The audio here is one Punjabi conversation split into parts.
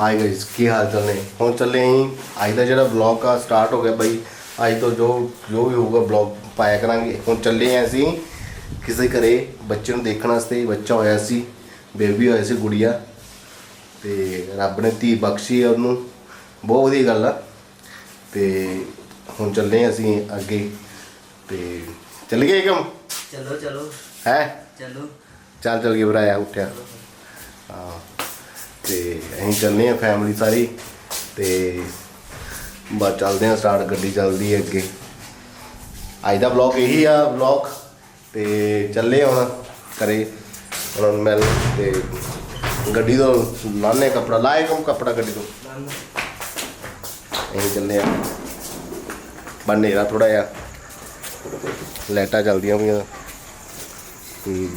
ਹਾਈ ਗਾਇਸ ਕੀ ਹਾਲ ਚਾਲ ਨੇ? ਹੁਣ ਚੱਲੇ ਅਸੀਂ ਅੱਜ ਦਾ ਜਿਹੜਾ ਵਲੌਗ ਆ ਸਟਾਰਟ ਹੋ ਗਿਆ ਬਈ। ਅੱਜ ਤੋਂ ਜੋ ਜੋ ਵੀ ਹੋਊਗਾ ਵਲੌਗ ਪਾਇਆ ਕਰਾਂਗੇ। ਹੁਣ ਚੱਲੇ ਆਂ ਅਸੀਂ ਕਿਸੇ ਘਰੇ ਬੱਚੇ ਨੂੰ ਦੇਖਣ ਵਾਸਤੇ। ਬੱਚਾ ਹੋਇਆ ਸੀ ਬੇਬੀ ਹੋਇਆ ਸੀ ਗੁੜੀਆ। ਤੇ ਰੱਬ ਨੇ ਧੀ ਬਖਸ਼ੀ ਉਹਨੂੰ। ਬਹੁਤ ਵਧੀਆ ਗੱਲ ਆ। ਤੇ ਹੁਣ ਚੱਲੇ ਆਂ ਅਸੀਂ ਅੱਗੇ। ਤੇ ਚੱਲ ਗਏ ਕੰਮ? ਚਲੋ ਚਲੋ। ਹੈ? ਚਲੋ। ਚੱਲ ਚੱਲ ਕੇ ਭਰਾਇਆ ਉੱਠਿਆ। ਹਾਂ। ਤੇ ਅਸੀਂ ਚੱਲੇ ਆ ਫੈਮਿਲੀ ਸਾਰੀ ਤੇ ਬਸ ਚੱਲਦੇ ਆ ਸਟਾਰਟ ਗੱਡੀ ਚੱਲਦੀ ਹੈ ਅੱਗੇ। ਅੱਜ ਦਾ ਵਲੌਗ ਇਹੀ ਆ ਵਲੌਗ ਤੇ ਚੱਲੇ ਹੁਣ ਕਰੇ ਉਹਨਾਂ ਨੂੰ ਮਿਲ ਤੇ ਗੱਡੀ ਤੋਂ ਲਾਣੇ ਕਪੜਾ, ਲਾਏ ਕਮ ਕਪੜਾ ਗੱਡੀ ਤੋਂ? ਅਸੀਂ ਚੱਲੇ ਆ ਬੰਨੇਰਾ ਥੋੜਾ ਜਿਹਾ। ਲਾਈਟਾਂ ਚੱਲਦੀਆਂ ਪਈਆਂ। ਹੂੰ।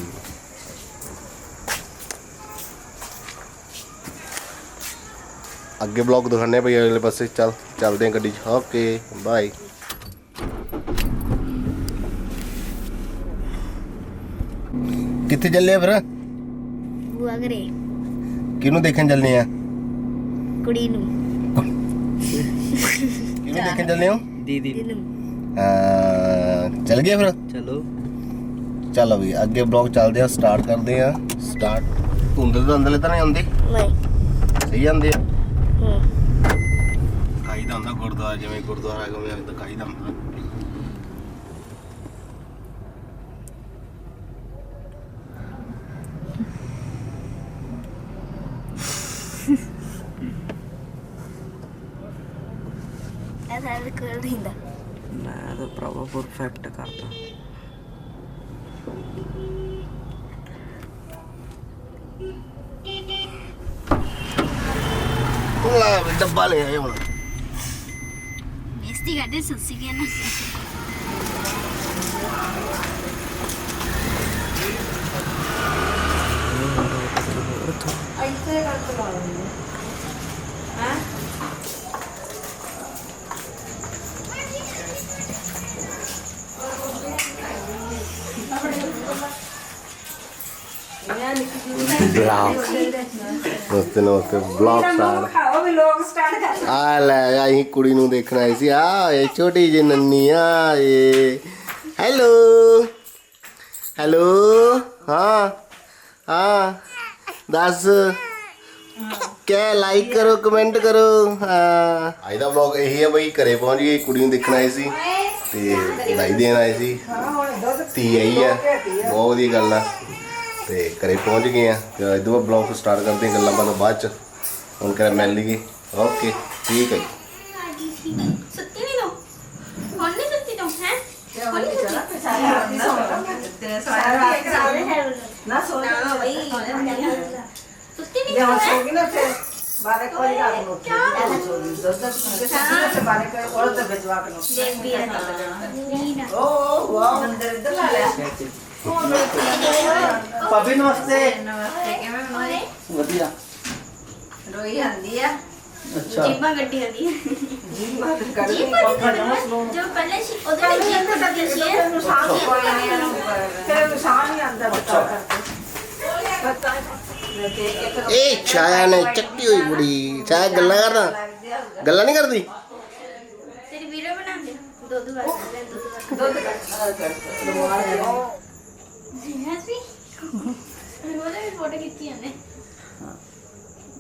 ਅੱਗੇ ਬਲੌਗ ਦਿਖਾਣੇ ਭਈ ਅਗਲੇ ਪਾਸੇ। ਚੱਲ ਚੱਲਦੇ ਆ ਗੱਡੀ 'ਚ। ਓਕੇ ਬਾਏ ਕਿੱਥੇ ਚੱਲੇ ਆ ਫਿਰ? ਬੁਆ ਘਰੇ ਕਿਹਨੂੰ ਦੇਖਣ ਚੱਲਨੇ ਆ? ਕੁੜੀ ਨੂੰ। ਕਿਹਨੂੰ ਦੇਖਣ ਚੱਲਨੇ ਹੋ? ਦੀਦੀ ਇਹਨੂੰ ਅਹ, ਚੱਲ ਗਏ ਫਿਰ? ਚਲੋ। ਚੱਲ ਵੀ ਅੱਗੇ ਬਲੌਗ ਚੱਲਦੇ ਆ ਸਟਾਰਟ ਕਰਦੇ ਆ ਸਟਾਰਟ ਧੁੰਦ ਤਾਂ ਅੰਦਰਲੇ ਤਾਂ ਨਹੀਂ ਆਉਂਦੀ? ਨਹੀਂ। ਸਹੀ ਜਾਂਦੇ ਆ। ਦਾ ਗੁਰਦੁਆਰਾ ਜਿਵੇਂ ਗੁਰਦੁਆਰਾ ਉਵੇਂ ਤਾਂ ਕਾਈ ਦਾ ਹੁੰਦਾ ਐਸਾ ਕਰ ਦਿੰਦਾ। ਮੈਂ ਤਾਂ ਪ੍ਰੋਪਰ ਪਰਫੈਕਟ ਕਰਦਾ। ਵੀ ਡੱਬਾ ਲੈ ਆਏ ਹੁਣ। ਬੇਇੱਜ਼ਤੀ ਕਰਦੇ ਸੁਸੀ ਕੇ ਨਾ ਬਲੌਗ ਨਮਸਤੇ ਨਮਸਤੇ ਬਲੌਗ ਸਟਾਰਟ ਖਾਓ ਵੀ ਲੋਕ ਸਟਾਰਟ ਕਰ ਆ ਲੈ ਅਸੀਂ ਕੁੜੀ ਨੂੰ ਦੇਖਣ ਆਏ ਸੀ। ਆ ਇਹ ਛੋਟੀ ਜਿਹੀ ਨੰਨੀ ਆ ਇਹ। ਹੈਲੋ ਹੈਲੋ ਹਾਂ ਹਾਂ। ਦੱਸ। ਕਹਿ ਲਾਈਕ ਕਰੋ ਕਮੈਂਟ ਕਰੋ। ਹਾਂ। ਅੱਜ ਦਾ ਵਲੌਗ ਇਹੀ ਆ ਬਈ ਘਰੇ ਪਹੁੰਚ ਗਏ ਕੁੜੀ ਨੂੰ ਦੇਖਣ ਆਏ ਸੀ। ਤੇ ਵਧਾਈ ਦੇਣ ਆਏ ਸੀ। ਧੀ ਆਈ ਆ ਬਹੁਤ ਵਧੀਆ ਗੱਲ ਆ। ਤੇ ਘਰੇ ਪਹੁੰਚ ਗਏ ਆ। ਤੇ ਇਦੋਂ ਵਲੌਗ ਸਟਾਰਟ ਕਰਦੇ ਹਾਂ ਗੱਲਾਂ ਬਾਤਾਂ ਬਾਅਦ ਚ। ਹੁਣ ਕਰਾਂ ਮਿਲ ਲਈਏ ਓਕੇ ਠੀਕ ਹੈ ਜੀ। ਸੁੱਤੀ ਨਹੀਂ ਤੂੰ ਤੂੰ ਹੈ ਸੋ ਜਾਂ ਤੂੰ ਸੋ ਸੋ ਕੇ ਸੇ ਤੇ ਕੇ ਰੋਈ ਆਂਦੀ ਆ ਅੱਛਾ ਜੀਬਾਂ ਗੱਡੀ ਹੁੰਦੀ ਹੈ ਜੀ ਮਾਤ ਕਰ ਜੀਬ ਜੋ ਪਹਿਲੇ ਸੀ ਉਹਦੇ ਵਿੱਚ ਜੀਬ ਗੱਡੀ ਸੀ ਨੂੰ ਸਾਹ ਕੋਈ ਨਹੀਂ ਫਿਰ ਨੂੰ ਸਾਹ ਨਹੀਂ ਆਂਦਾ ਬਤਾ ਕਰਕੇ। ਪਤਾ ਤੇ ਇੱਕ ਇਹ ਛਾਇਆ ਨੇ ਚੱਕੀ ਹੋਈ ਕੁੜੀ ਛਾਇਆ ਗੱਲਾਂ ਕਰਦਾ। ਗੱਲਾਂ ਨਹੀਂ ਕਰਦੀ? ਤੇਰੀ ਵੀਡੀਓ ਬਣਾਉਂਦੇ? ਦੁੱਧ ਵਾਸਤੇ ਦੁੱਧ ਦੁੱਧ ਕਰ ਕਰ ਵਾਸਤੇ ਵੀ। ਉਹਦੇ ਵੀ ਫੋਟੋ ਖਿੱਚੀ ਜਾਂਦੇ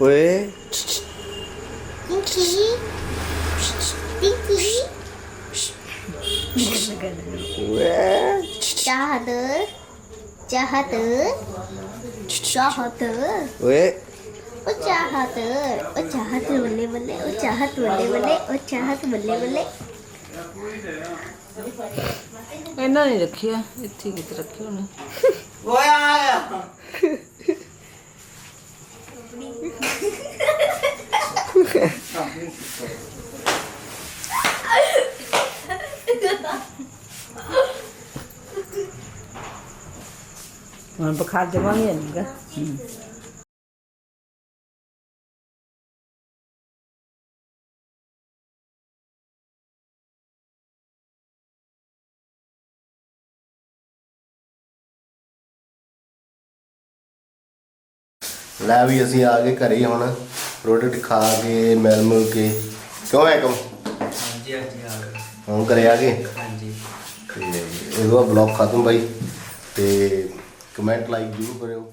ਓਏ Pinky. Pinky. ਓਏ ਚਾਹਤ ਚਾਹਤ ਚਾਹਤ ਓਏ ਉਹ ਚਾਹਤ ਉਹ ਚਾਹਤ ਬੱਲੇ ਬੱਲੇ ਉਹ ਚਾਹਤ ਬੱਲੇ ਬੱਲੇ ਉਹ ਚਾਹਤ ਬੱਲੇ ਬੱਲੇ ਇਹਨਾਂ ਨੇ ਰੱਖਿਆ ਇੱਥੇ ਕਿਤੇ ਰੱਖਿਆ ਉਹਨੇ ਓਏ ਆਇਆ ਹੁਣ ਬੁਖਾਰ ਜਮਾ ਨਹੀਂ ਆਉਂਦਾ ਲੈ ਵੀ ਅਸੀਂ ਆ ਗਏ ਘਰੇ ਹੁਣ ਰੋਟੀ ਰੂਟੀ ਖਾ ਕੇ ਮਿਲ ਮੁਲ ਕੇ। ਕਿਉਂ ਹੈ ਕਮ? ਹਾਂਜੀ ਹਾਂਜੀ ਆ ਗਏ। ਹੁਣ ਘਰੇ ਆ ਗਏ? ਹਾਂਜੀ। ਤੇ ਇਹਦਾ ਬਲੌਗ ਖਤਮ ਬਾਈ ਤੇ ਕਮੈਂਟ ਲਾਈਕ ਜ਼ਰੂਰ ਕਰਿਓ।